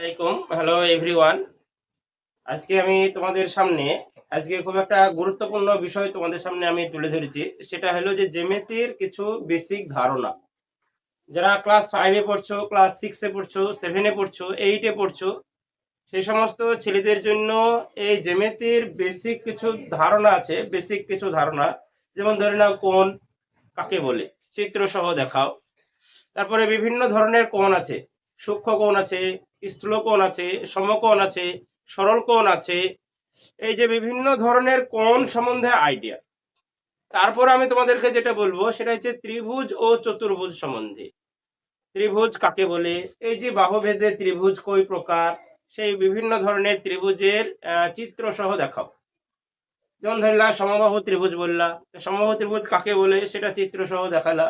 আলাইকুম। Hello everyone আজকে আমি তোমাদের সামনে, আজকে খুব একটা গুরুত্বপূর্ণ বিষয় তোমাদের সামনে আমি তুলে ধরেছি। সেটা হলো যে জ্যামিতির কিছু বেসিক ধারণা। যারা ক্লাস ফাইভে পড়ছো ক্লাস সিক্সে পড়ছো সেভেনে পড়ছো এইটে পড়ছো, সেই সমস্ত ছেলেদের জন্য এই জ্যামিতির বেসিক কিছু ধারণা আছে বেসিক কিছু ধারণা। যেমন ধরে নাও কোণ কাকে বলে চিত্র সহ দেখাও। তারপরে বিভিন্ন ধরনের কোণ আছে, সূক্ষ্ম কোণ আছে স্থূল কোণ আছে, সমকোণ আছে সরল কোণ আছে, এই যে বিভিন্ন ধরনের কোণ সম্বন্ধে আইডিয়া তারপর আমি তোমাদেরকে যেটা বলব, সেটা হচ্ছে ত্রিভুজ ও চতুর্ভুজ সম্বন্ধে। ত্রিভুজ কাকে বলে? এই যে বাহুভেদে ত্রিভুজ কই প্রকার? সেই বিভিন্ন ধরনের ত্রিভুজের চিত্র সহ দেখাও। যেমন ধরলা, সমবাহু ত্রিভুজ বললা। সমবাহু ত্রিভুজ কাকে বলে? সেটা চিত্র সহ দেখালা।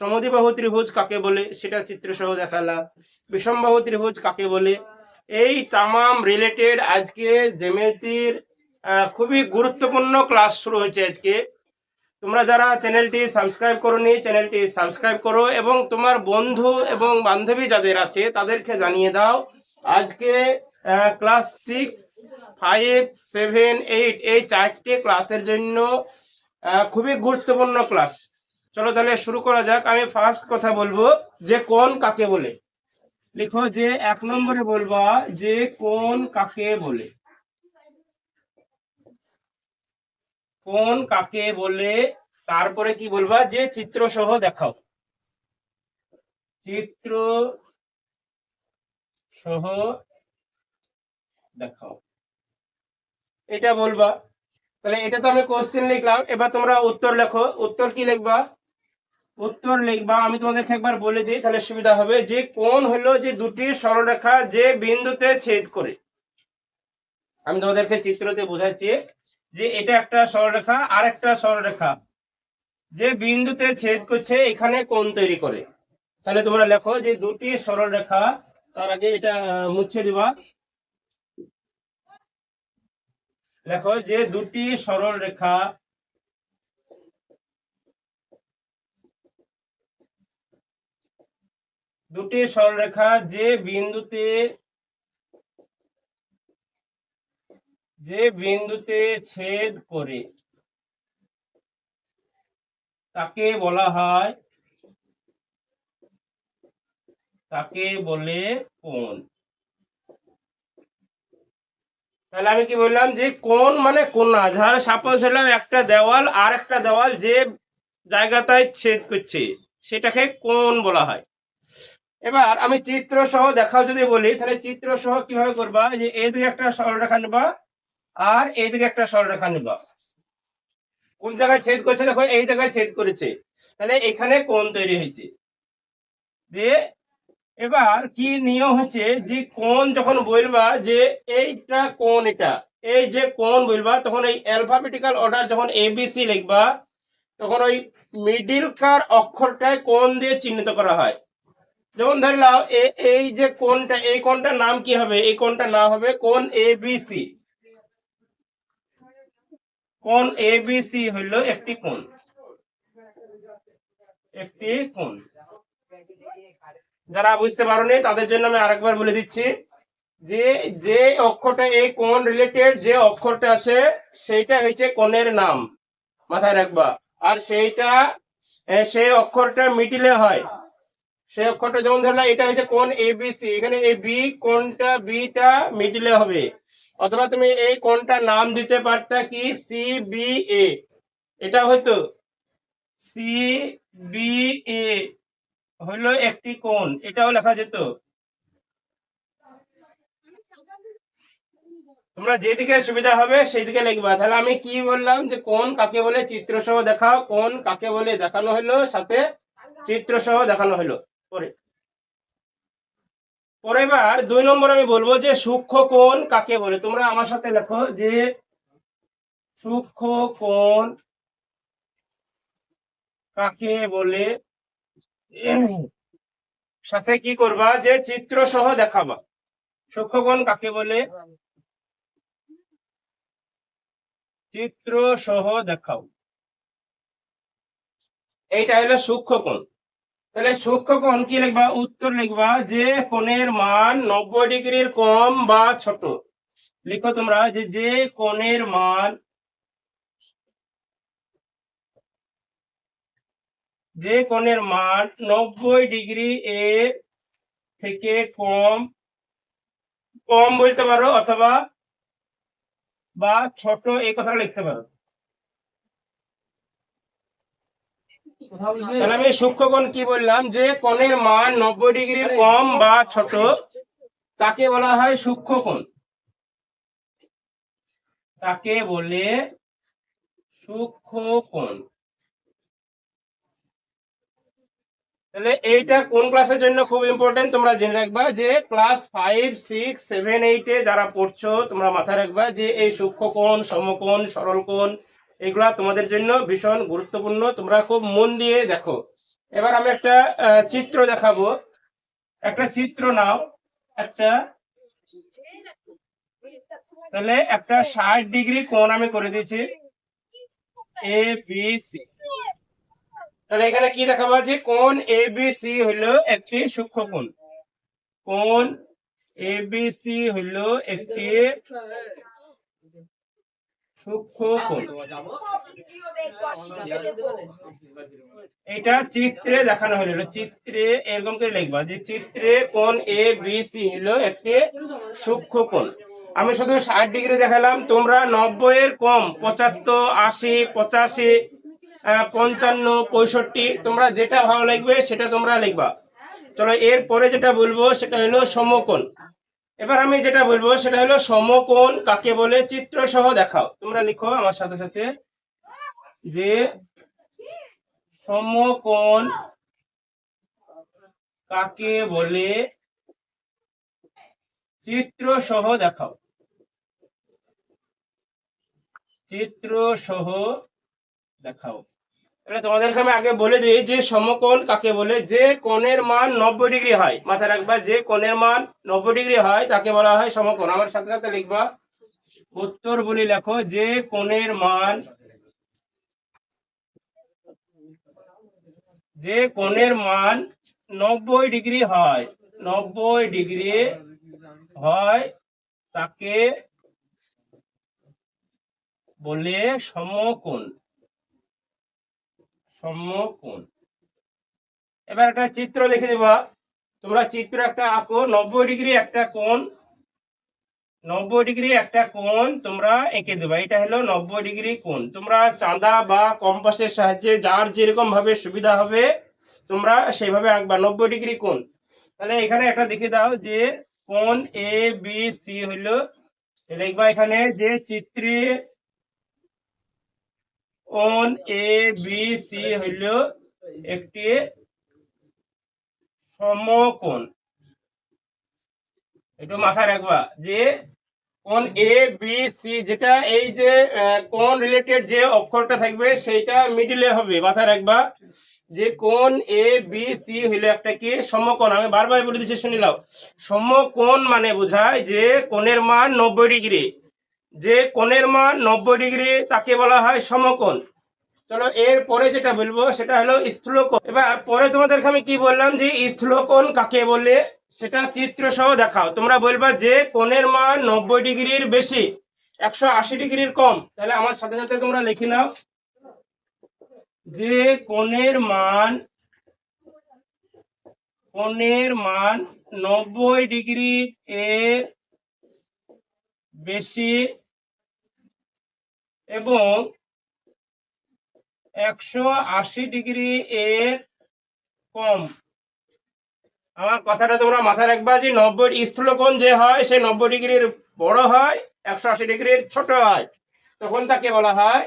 সমদ্বিবাহু ত্রিভুজ কাকে বলে? সেটা চিত্র সহ দেখালা বিষমবাহু ত্রিভুজ কাকে বলে? এই তামাম রিলেটেড আজকে জ্যামিতির আহ, খুবই গুরুত্বপূর্ণ ক্লাস শুরু হয়েছে আজকে। তোমরা যারা চ্যানেলটি সাবস্ক্রাইব করোনি চ্যানেলটি সাবস্ক্রাইব করো এবং তোমার বন্ধু এবং বান্ধবী যাদের আছে তাদেরকে জানিয়ে দাও আজকে class six five seven eight এই চারটে ক্লাসের জন্য খুবই গুরুত্বপূর্ণ ক্লাস চলো তাহলে শুরু করা যাক। আমি ফার্স্ট কথা বলব যে কোন কাকে বলে? লিখো যে এক নম্বরে বলবা যে কোন কাকে বলে। কোন কাকে বলে? তারপরে কি বলবা? যে চিত্র সহ দেখাও। চিত্র সহ দেখাও। এটা বলবা। তাহলে এটা তো আমি কোশ্চেন লিখলাম। এবার তোমরা উত্তর লেখো। উত্তর কি লিখবা? উত্তর লিখবা আমি তোমাদেরকে একবার বলে দিই, তাহলে সুবিধা হবে। যে কোন হলো যে দুটি সরলরেখা যে বিন্দুতে ছেদ করে। আমি তোমাদেরকে চিত্রতে বোঝাচ্ছি যে এটা একটা সরলরেখা আর একটা সরলরেখা। যে বিন্দুতে ছেদ করছে, এখানে কোন তৈরি করে। তাহলে তোমরা লেখো যে দুটি সরলরেখা, তার আগে এটা মুছে দিবা। লেখো যে দুটি সরল দুটি সরলরেখা যে বিন্দুতে যে বিন্দুতে ছেদ করে তাকে বলা হয়, তাকে বলে কোণ। তাহলে আমি কি বললাম যে কোন মানে কোনা ধর সাপোজ হলাম একটা দেওয়াল আর একটা দেওয়াল যে জায়গাটায় ছেদ করছে, সেটাকে কোন বলা হয়। এবার আমি চিত্র সহ দেখাও যদি বলি, তাহলে চিত্র সহ কীভাবে করবা? যে এইদিকে একটা সরলরেখা নেবা আর এইদিকে একটা সরলরেখা নেবা। কোন জায়গায় ছেদ করছে? দেখো, এই জায়গায় ছেদ করেছে। তাহলে এখানে কোন তৈরি হয়েছে। দিয়ে এবার কি নিয়ম হচ্ছে? যে কোন যখন বলবা যে এইটা কোন এটা, এই যে কোন বলবা, তখন এই অ্যালফাবেটিক্যাল অর্ডার যখন এবিসি লিখবা, তখন ওই মিডিল কার অক্ষরটায় কোন দিয়ে চিহ্নিত করা হয়। যেমন ধরে নাও এই যে কোনটা এই কোনটার নাম কি হবে? এই কোনটা না হবে কোন এবিসি কোন এবিসি হইল একটি কোন একটি কোন যারা বুঝতে পারো পারোনি, তাদের জন্য আমি আরেকবার বলে দিচ্ছি যে যে অক্ষরটা এই কোন রিলেটেড যে অক্ষরটা আছে, সেইটা হচ্ছে কোণের নাম। মাথায় রাখবা। আর সেইটা সেই অক্ষরটা মিটিলে হয়। সেই অক্ষরটা যেমন ধরলাম এটা হচ্ছে কোন এবিসি এখানে এই বি কোনটা বিটা মিডিলে হবে। অথবা তুমি এই কোনটা নাম দিতে পারতা কি? সি বি এ এটা হয়তো সি বি এ হলো একটি কোণ, এটাও লেখা যেত। তোমরা যেদিকে সুবিধা হবে সেই দিকে লিখবা। তাহলে আমি কি বললাম যে কোন কাকে বলে? চিত্র সহ দেখাও। কোন কাকে বলে? দেখানো হলো, সাথে চিত্র সহ দেখানো হলো। পরে। পরে এবার দুই নম্বর আমি বলব যে সূক্ষ্ম কোণ কাকে বলে? তোমরা আমার সাথে লেখো যে সূক্ষ্ম কোণ কাকে বলে? সাথে কি করবা? যে চিত্র সহ দেখাবা। সূক্ষ্মকোণ কাকে বলে? চিত্র সহ দেখাও। এইটা হলো সূক্ষ্মকোণ তাহলে সূক্ষ্ম কোণ কি লিখবা? উত্তর লিখবা যে কোণের মান নব্বই ডিগ্রির কম বা ছোট। লিখো তোমরা যে যে কোণের মান যে কোণের মান নব্বই ডিগ্রি এর থেকে কম কম বলতে পারো অথবা বা ছোট এই কথাটা লিখতে পারো। তাহলে আমি সূক্ষ্মকোণ কি বললাম? যে কোণের মান নব্বই ডিগ্রি কম বা ছোট, তাকে বলা হয় সূক্ষ্মকোণ। তাকে বলে সূক্ষ্মকোণ। তাহলে এইটা কোন ক্লাসের জন্য খুব ইম্পর্টেন্ট তোমরা জেনে রাখবা যে ক্লাস ফাইভ সিক্স সেভেন এইটে যারা পড়ছো, তোমরা মাথায় রাখবা যে এই সূক্ষ্মকোণ, সমকোণ, সরলকোণ এগুলা তোমাদের জন্য ভীষণ গুরুত্বপূর্ণ। তোমরা খুব মন দিয়ে দেখো। এবার আমি একটা চিত্র দেখাবো। একটা চিত্র নাও। একটা, তাহলে একটা ষাট ডিগ্রি কোণ আমি করে দিয়েছি। এ বি সি তাহলে এখানে কি দেখাবো? যে কোণ এ বি সি হলো একটি সূক্ষ্মকোণ কোণ। এ বি সি হলো একটি এটা চিত্রে দেখানো হলো চিত্রে এরকম করে লিখবা যে চিত্রে কোণ এ বি সি হলো একটি সূক্ষ্ম কোণ আমি শুধু ষাট ডিগ্রি দেখালাম, তোমরা নব্বই এর কম, পঁচাত্তর, আশি, পঁচাশি পঞ্চান্ন, পঁয়ষট্টি, তোমরা যেটা ভালো লাগবে সেটা তোমরা লিখবা। চলো এর পরে যেটা বলব সেটা হলো সমকোণ। এবার আমি যেটা বলব সেটা হলো সমকোণ কাকে বলে? চিত্র সহ দেখাও। তোমরা লিখো আমার সাথে সাথে যে সমকোণ কাকে বলে? চিত্র সহ দেখাও। চিত্র সহ দেখাও। তাহলে তোমাদেরকে আমি আগে বলে দিই যে সমকোণ কাকে বলে? যে কোণের মান নব্বই ডিগ্রি হয়। মাথায় রাখবা, যে কোণের মান নব্বই ডিগ্রি হয়, তাকে বলা হয় সমকোণ। আমার সাথে সাথে লিখবা। উত্তর বলি লেখো, যে কোণের মান যে কোণের মান নব্বই ডিগ্রি হয়, নব্বই ডিগ্রি হয়, তাকে বলে সমকোণ। সমকোণ এবার একটা চিত্র লিখে দেবা। তোমরা চিত্র একটা আঁকো, নব্বই ডিগ্রি একটা কোণ। নব্বই ডিগ্রি একটা কোণ তোমরা এঁকে দেবা। এটা হলো নব্বই ডিগ্রি কোণ। তোমরা চাঁদা বা কম্পাসের সাহায্যে যার যেরকম ভাবে সুবিধা হবে, তোমরা সেইভাবে আঁকবা। নব্বই ডিগ্রি কোণ। তাহলে এখানে একটা দেখে দাও যে কোণ এ বি সি হইল লিখবা এখানে যে চিত্রে কোণ এ বি সি হইল একটি সমকোণ। একটু মাথায় রাখবা যে কোণ এ বি সি যেটা এই যে কোণ রিলেটেড যে অক্ষরটা থাকবে সেইটা মিডিলে হবে। মাথায় রাখবা যে কোন এ বি সি হইল একটা কি? সমকোণ। আমি বারবার বলে দিচ্ছি শুনিলাও সমকোণ মানে বোঝায় যে কোণের মান নব্বই ডিগ্রি। যে কোণের মান নব্বই ডিগ্রি তাকে বলা হয় সমকোণ। চলো এর পরে যেটা বলব সেটা হলো স্থূলকোণ। এবার পরে তোমাদেরকে আমি কি বললাম যে স্থূলকোণ কাকে বলে? সেটা চিত্র সহ দেখাও। তোমরা বলবা যে কোণের মান নব্বই ডিগ্রির বেশি, একশো আশি ডিগ্রির কম। তাহলে আমার সাথে সাথে তোমরা লিখে নাও। যে কোণের মান কোণের মান নব্বই ডিগ্রি এর বেশি এবং একশো আশি ডিগ্রি এর কম। আমার কথাটা তোমরা মাথায় রাখবা যে নব্বই স্থূলকোণ যে হয়, সে নব্বই ডিগ্রির বড় হয়, একশো আশি ডিগ্রির ছোট হয়। তখন তাকে বলা হয়?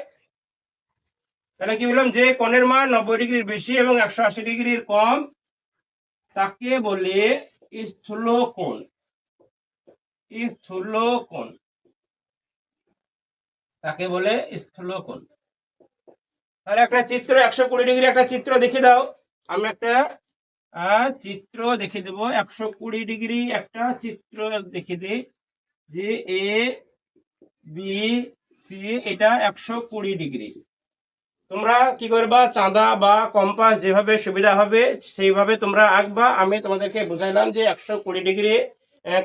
তাহলে কি বললাম, যে কোণের মান নব্বই ডিগ্রির বেশি এবং একশো আশি ডিগ্রির কম, তাকে বলে স্থূলকোণ। স্থূলকোণ। তাকে বলে স্থূলকোণ। তাহলে একটা চিত্র, একশো কুড়ি ডিগ্রি একটা চিত্র দেখে দাও। আমি একটা চিত্র দেখে দেবো। একশো কুড়ি ডিগ্রি একটা চিত্র দেখে দিই যে এ বি সি এটা একশো কুড়ি ডিগ্রি। তোমরা কি করবা? চাঁদা বা কম্পাস যেভাবে সুবিধা হবে, সেইভাবে তোমরা আঁকবা। আমি তোমাদেরকে বুঝাইলাম যে একশো কুড়ি ডিগ্রি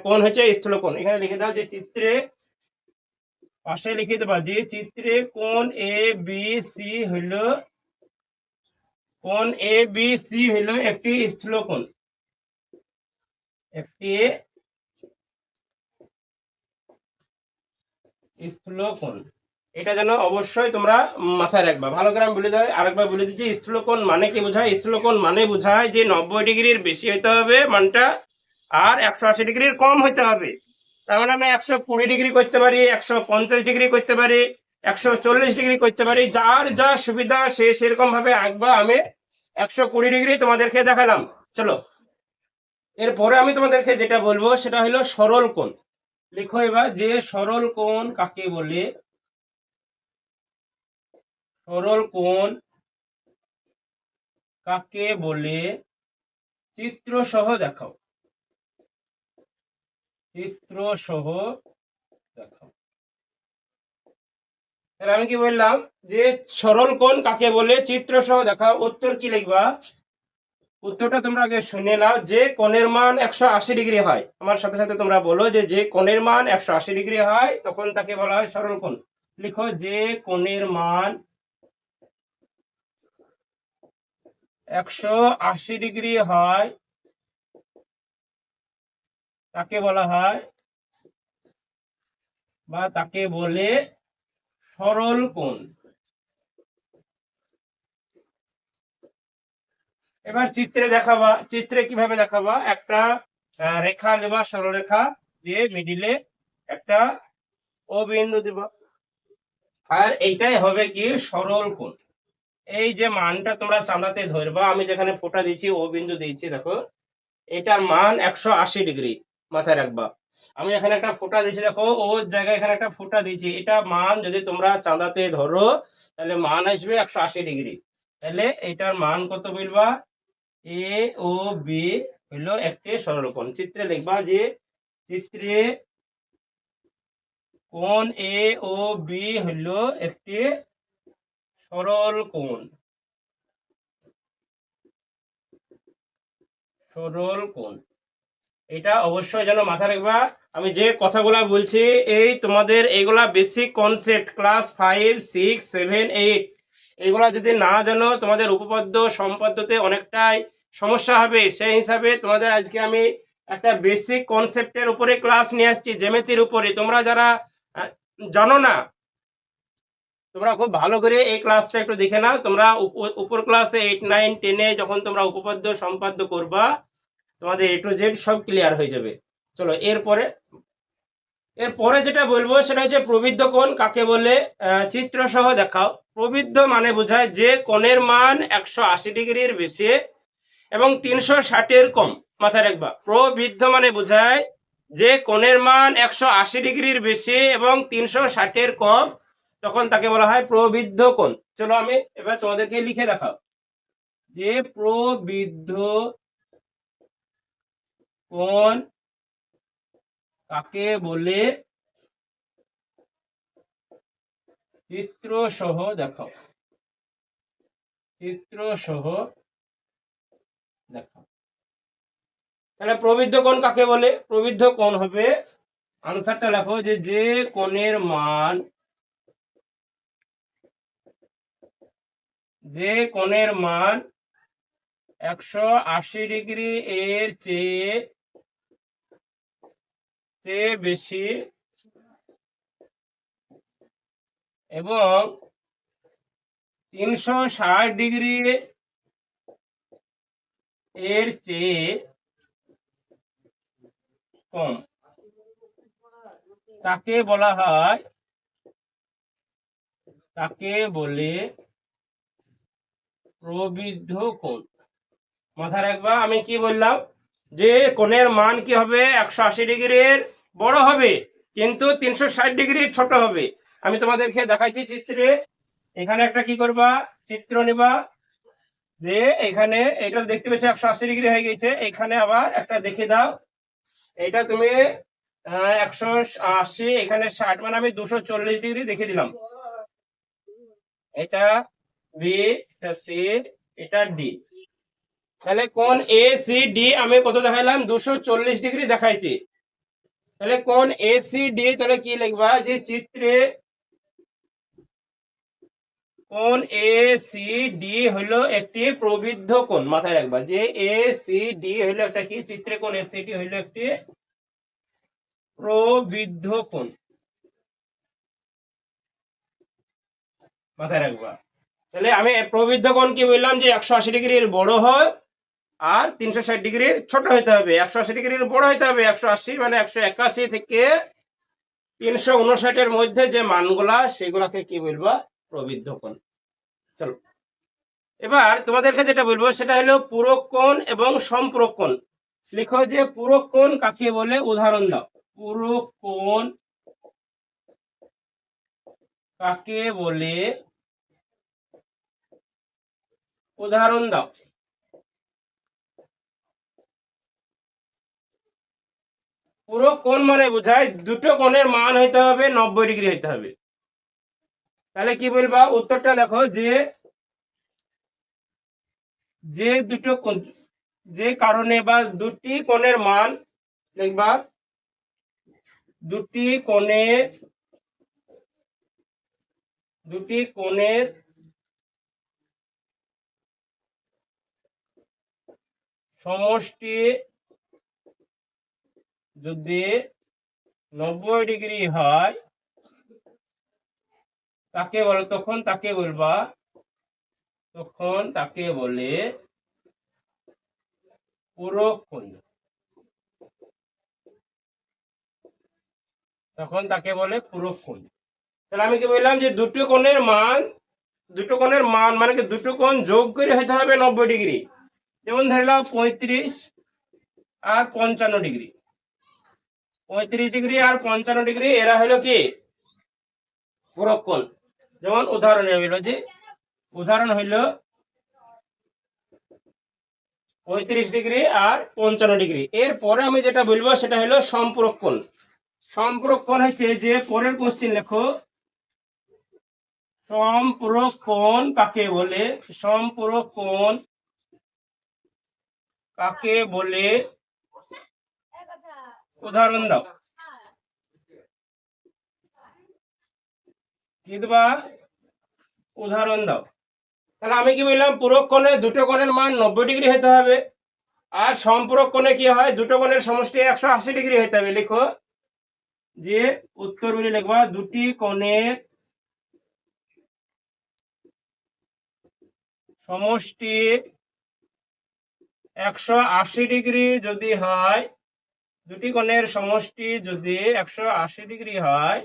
কোন হচ্ছে স্থূলকোণ। এখানে লিখে দাও যে চিত্রে পাশে লিখে দেবা যে চিত্রে কোন এ বি সি হইল, কোন এ বি সি হইল একটি স্থূলকোণ। একটি স্থূলকোণ। এটা যেন অবশ্যই তোমরা মাথায় রাখবা। ভালো করে আমি বলে দেয় আরেকবার বলে দিচ্ছি, স্থূলকোণ মানে কি বোঝায়? স্থূলকোণ মানে বোঝায় যে নব্বই ডিগ্রির বেশি হতে হবে মানটা, আর একশো আশি ডিগ্রির কম হতে হবে। তার মানে আমরা একশো কুড়ি ডিগ্রি করতে পারি, একশো পঞ্চাশ ডিগ্রি করতে পারি, একশো চল্লিশ ডিগ্রি করতে পারি, যার যা সুবিধা সে সেরকম ভাবে আঁকবা আমি। একশো কুড়ি ডিগ্রি তোমাদেরকে দেখালাম। চলো। এরপরে আমি তোমাদেরকে যেটা বলব, সেটা হলো সরল কোণ। লিখো এবার যে সরল কোণ কাকে বলে? সরল কোণ কাকে বলে? চিত্র সহ দেখাও। চিত্র সহ দেখাও। তাহলে আমি কি বললাম যে সরল কোণ কাকে বলে? চিত্র সহ দেখাও। উত্তর কি লিখবা? উত্তরটা তোমরা আগে শুনে নাও। যে কোণের মান একশো আশি ডিগ্রি হয়। আমার সাথে সাথে তোমরা বলো যে যে কোণের মান একশো আশি ডিগ্রি হয়, তখন তাকে বলা হয় সরল কোণ। লিখো, যে কোণের মান একশো আশি ডিগ্রি হয় তাকে বলা হয় বা তাকে বলে সরল কোণ। এবার চিত্রে দেখাবা, চিত্রে কীভাবে দেখাবা? একটা রেখা দেবা সরলরেখা দিয়ে মিডিলে একটা ও বিন্দু দেবা। আর এইটাই হবে কি? সরল কোণ। এই যে মানটা তোমরা চাঁদাতে ধরবা, আমি যেখানে ফোটা দিয়েছি, ও বিন্দু দিয়েছি, দেখো। এটার মান একশো আশি ডিগ্রি। মাথায় রাখবা। আমি এখানে একটা ফোটা দিয়েছি, দেখো, ও জায়গায় এখানে একটা ফোটা দিয়েছি। এটা মান যদি তোমরা চাঁদাতে ধরো, তাহলে মান আসবে একশো আশি ডিগ্রি। তাহলে এটার মান কত বলবা? এ ও বি হইল একটি সরলকোণ। চিত্রে লিখবা যে, চিত্রে কোণ এ ও বি হলো একটি সরল কোণ সরল কোণ এটা অবশ্যই যেন মাথা রাখবা। আমি যে কথাগুলা বলছি, এই তোমাদের এইগুলা basic concept class five six seven eight এইগুলা যদি না জানো, তোমাদের উপপাদ্য সম্পাদ্যতে অনেকটাই সমস্যা হবে। সেই হিসাবে তোমাদের আজকে আমি একটা বেসিক কনসেপ্টের উপরে ক্লাস নিয়ে আসছি, জ্যামিতির উপরে। তোমরা যারা জানো না, তোমরা খুব ভালো করে এই ক্লাসটা একটু দেখে নাও। তোমরা উপ- উপর ক্লাসে এইট নাইন টেনে যখন তোমরা উপপাদ্য সম্পাদ্য করবা তোমাদের এ টু জেড সব ক্লিয়ার হয়ে যাবে। চলো, এরপরে এরপরে যেটা বলব সেটা হচ্ছে প্রবৃদ্ধ কোণ, কাকে বলে? চিত্র সহ দেখাও। প্রবৃদ্ধ মানে বোঝায় যে কোণের মান একশো আশি ডিগ্রির বেশি এবং তিনশো ষাটের কম। মাথায় রাখবা। প্রবৃদ্ধ মানে বোঝায় যে কোণের মান একশো আশি ডিগ্রির বেশি এবং তিনশো ষাটের কম। তখন তাকে বলা হয় প্রবৃদ্ধ কোণ। চলো আমি এবার তোমাদেরকে লিখে দেখাও। যে প্রবৃদ্ধ কোণ কাকে বলে? চিত্র সহ দেখাও। চিত্র সহ দেখাও। তাহলে প্রবৃদ্ধ কোণ কাকে বলে? প্রবৃদ্ধ কোণ হবে আনসারটা লেখো যে যে কোণের মান, যে কোণের মান একশো আশি ডিগ্রি এর চেয়ে চেয়ে বেশি এবং তিনশো ষাট ডিগ্রি এর চেয়ে কম। তাকে বলা হয়, তাকে বলে প্রবৃদ্ধ কোণ মাথায় রাখবা, আমি কি বললাম? যে কোণের মান কি হবে? একশো আশি ডিগ্রির বড় হবে, কিন্তু তিনশো ষাট ডিগ্রির ছোট হবে। আমি তোমাদেরকে দেখাইছি চিত্রে। এখানে একটা কি করবা? চিত্র নিবা। যে এখানে এটা দেখতে পেয়েছ একশো আশি ডিগ্রি হয়ে গেছে এখানে আবার একটা দেখে দাও। এটা তুমি একশো আশি, এখানে ষাট মানে আমি দুশো চল্লিশ ডিগ্রি দেখে দিলাম। এটা বি, এটা সি, এটা ডি। তাহলে কোন এ সি ডি আমি কত দেখাইলাম? দুশো চল্লিশ ডিগ্রি দেখাইছি। তাহলে কোন এ সি ডি তাহলে কি লিখবা? যে চিত্রে কোন এ সি ডি হলো একটি প্রবৃদ্ধ কোণ, মাথায় রাখবা। যে এ সি ডি হলো একটা কি? চিত্রে কোন এ সি ডি হলো একটি প্রবৃদ্ধ কোণ। মাথায় রাখবা। তাহলে আমি প্রবৃদ্ধ কোণ কি বললাম? যে একশো আশি ডিগ্রির বড় হয় আর তিনশো ষাট ডিগ্রির ছোট হইতে হবে, একশো আশি ডিগ্রির বড় হইতে হবে, একশো আশি মানে একশো একাশি থেকে তিনশো উনষাটের মধ্যে যে মানগুলা, সেগুলাকে কি বলব? প্রবৃদ্ধ কোণ চলো। এবার তোমাদেরকে যেটা বলব, সেটা হলো পূরক কোণ এবং সম্পূরক কোণ লিখো যে পূরক কোণ কাকে বলে? উদাহরণ দাও। পূরক কোণ কাকে বলে? উদাহরণ দাও। পুরো কোণ মানে বোঝায় দুটো কোণের মান হইতে হবে, নব্বই ডিগ্রি হইতে হবে। তাহলে কি বলবা? উত্তরটা দেখো, যে যে দুটো কোণ- যে কারণে বা দুটি কোণের মান, লিখবা, দুটি কোণের দুটি কোণের সমষ্টি যদি নব্বই ডিগ্রি হয়, তাকে বলে, তখন তাকে বলবা, তখন তাকে বলে পূরক কোণ তখন তাকে বলে পূরক কোণ তাহলে আমি কি বললাম যে দুটো কোণের মান, দুটো কোণের মান মানে কি দুটো কোণ যোগ করে হতে হবে নব্বই ডিগ্রি। যেমন ধরলাম পঁয়ত্রিশ আর পঞ্চান্ন ডিগ্রি। পঁয়ত্রিশ ডিগ্রি আর পঞ্চান্ন ডিগ্রি, এরা হলো কি? পূরক যেমন উদাহরণ হইল যে উদাহরণ হইল পঁয়ত্রিশ ডিগ্রি আর পঞ্চান্ন ডিগ্রি। এর পরে আমি যেটা বলব, সেটা হলো সম্পূরক কোণ সম্পূরক হচ্ছে যে পরের কোশ্চিন লেখো সম্পূরক কাকে বলে? সম্পূরক কোণ কাকে বলে? উদাহরণ দাও। কি দেবা উদাহরণ দাও। তাহলে আমি কি বললাম পূরক কোণে দুটো কোণের মান নব্বই ডিগ্রি হতে হবে আর সম্পূরক কোণে কি হয়, দুটো কোণের সমষ্টি একশো আশি ডিগ্রি হতে হবে। লিখো। যে উত্তরগুলি লিখবা, দুটি কোণের সমষ্টি একশো আশি ডিগ্রি যদি হয় দুটি কোণের সমষ্টি যদি একশো আশি ডিগ্রি হয়,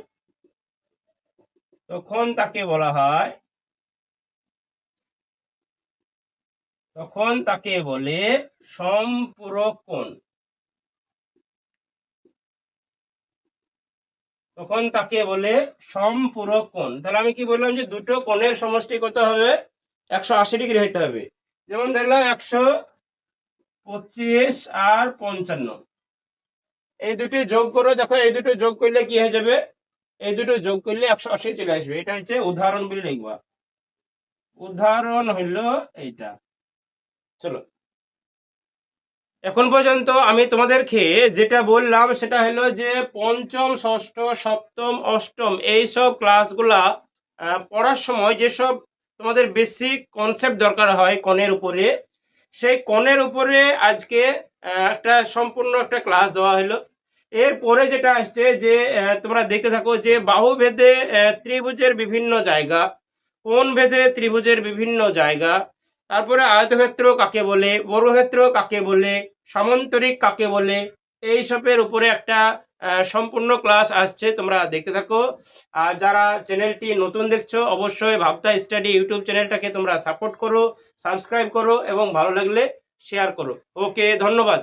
তখন তাকে বলা হয়, তখন তাকে বলে সম্পূরক কোণ। তখন তাকে বলে সম্পূরক কোণ। তাহলে আমি কি বললাম যে দুটো কোণের সমষ্টি কত হবে? একশো আশি ডিগ্রি হইতে হবে। যেমন দেখলাম একশো পঁচিশ আর পঞ্চান্ন। এই দুটি যোগ করো, দেখো এই দুটো যোগ করলে কি হয়ে যাবে? এই দুটো যোগ করলে একশো আশি চলে আসবে। এটা হচ্ছে উদাহরণ বলে লিখবা। উদাহরণ হইল এইটা। চলো। এখন পর্যন্ত আমি তোমাদেরকে যেটা বললাম, সেটা হলো যে পঞ্চম, ষষ্ঠ, সপ্তম, অষ্টম, এই সব ক্লাসগুলা পড়ার সময় যেসব তোমাদের বেসিক কনসেপ্ট দরকার হয় কনের উপরে, সেই কনের উপরে আজকে একটা সম্পূর্ণ একটা ক্লাস দেওয়া হলো। এরপরে যেটা আসছে যে তোমরা দেখতে থাকো যে বাহু ভেদে ত্রিভুজের বিভিন্ন জায়গা, কোন ভেদে ত্রিভুজের বিভিন্ন জায়গা, তারপরে আয়তক্ষেত্র কাকে বলে, বর্গক্ষেত্র কাকে বলে, সামন্তরিক কাকে বলে, এই সবের উপরে একটা সম্পূর্ণ ক্লাস আসছে, তোমরা দেখতে থাকো। আর যারা চ্যানেলটি নতুন দেখছ, অবশ্যই ভাবতা স্টাডি ইউটিউব চ্যানেলটাকে তোমরা সাপোর্ট করো সাবস্ক্রাইব করো, এবং ভালো লাগলে শেয়ার করো। ওকে ধন্যবাদ।